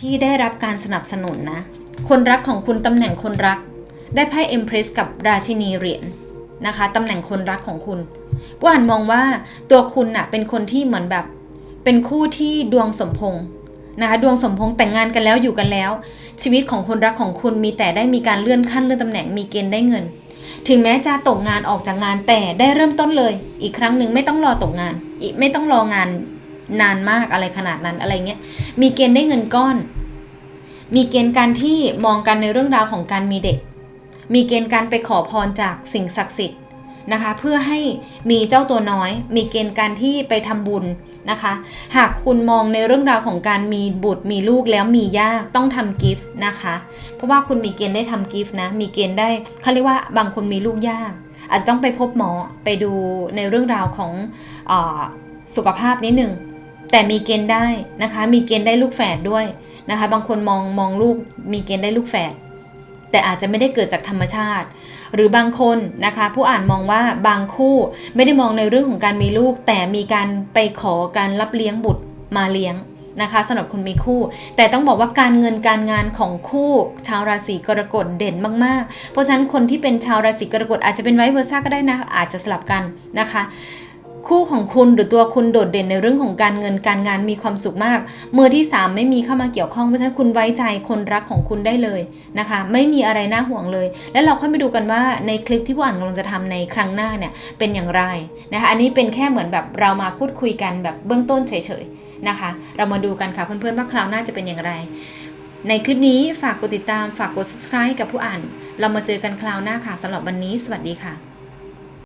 ที่ได้รับการสนับสนุนนะ คนรักของคุณตำแหน่งคนรัก ได้ไพ่เอ็มเพรสกับราชินีเหรียญนะคะตำแหน่งคนรักของคุณผู้อ่านมองว่าตัวคุณน่ะเป็นคนที่เหมือนแบบ เป็นคู่ที่ดวงสมพงษ์นะคะดวงสมพงษ์แต่งงานกันแล้วอยู่กันแล้ว ชีวิตของคนรักของคุณมีแต่ได้มีการเลื่อนขั้นเลื่อนตำแหน่งมีเกณฑ์ได้เงิน ถึงแม้จะตกงานออกจากงานแต่ได้เริ่มต้นเลย อีกครั้งหนึ่งไม่ต้องรอตกงานอีกไม่ต้องรองาน นานมากอะไรขนาดนั้นอะไรเงี้ยมีเกณฑ์ได้เงินก้อน มีเกณฑ์การที่มองกันในเรื่องราวของการมีเด็ก มีเกณฑ์การไปขอพรจากสิ่งศักดิ์สิทธิ์นะคะเพื่อให้มีเจ้าตัวน้อย มีเกณฑ์การที่ไปทำบุญนะคะ หากคุณมองในเรื่องราวของการมีบุตรมีลูกแล้วมียากต้องทำกิฟต์นะคะ เพราะว่าคุณมีเกณฑ์ได้ทำกิฟต์นะ มีเกณฑ์ได้เขาเรียกว่าบางคนมีลูกยาก อาจจะต้องไปพบหมอไปดูในเรื่องราวของอสุขภาพนิดนึง แต่มีเกณฑ์ได้นะคะ มีเกณฑ์ได้ลูกแฝดด้วยนะคะ บางคนมองมองลูกมีเกณฑ์ได้ลูกแฝดแต่อาจจะไม่ได้เกิดจากธรรมชาติ หรือบางคนนะคะ ผู้อ่านมองว่าบางคู่ไม่ได้มองในเรื่องของการมีลูก แต่มีการไปขอการรับเลี้ยงบุตรมาเลี้ยงนะคะสำหรับคนมีคู่ แต่ต้องบอกว่าการเงินการงานของคู่ชาวราศีกรกฎเด่นมากๆ เพราะฉะนั้นคนที่เป็นชาวราศีกรกฎอาจจะเป็นไวเวอร์ซ่าก็ได้นะอาจจะสลับกันนะคะ คู่ของคุณหรือตัวคุณโดดเด่นในเรื่องของการเงินการงานมีความสุขมาก มือที่ 3 ไม่มีเข้ามาเกี่ยวข้องเพราะฉะนั้นคุณไว้ใจคนรักของคุณได้เลยนะคะ ไม่มีอะไรน่าห่วงเลย แล้วเราค่อยไปดูกันว่าในคลิปที่ผู้อ่านกำลังจะทำในครั้งหน้าเนี่ยเป็นอย่างไรนะคะ อันนี้เป็นแค่เหมือนแบบเรามาพูดคุยกันแบบเบื้องต้นเฉยๆนะคะ เรามาดูกันค่ะเพื่อนๆว่าคราวหน้าจะเป็นอย่างไร ในคลิปนี้ฝากกดติดตามฝากกด subscribe กับผู้อ่าน เรามาเจอกันคราวหน้าค่ะสำหรับวันนี้ สวัสดีค่ะ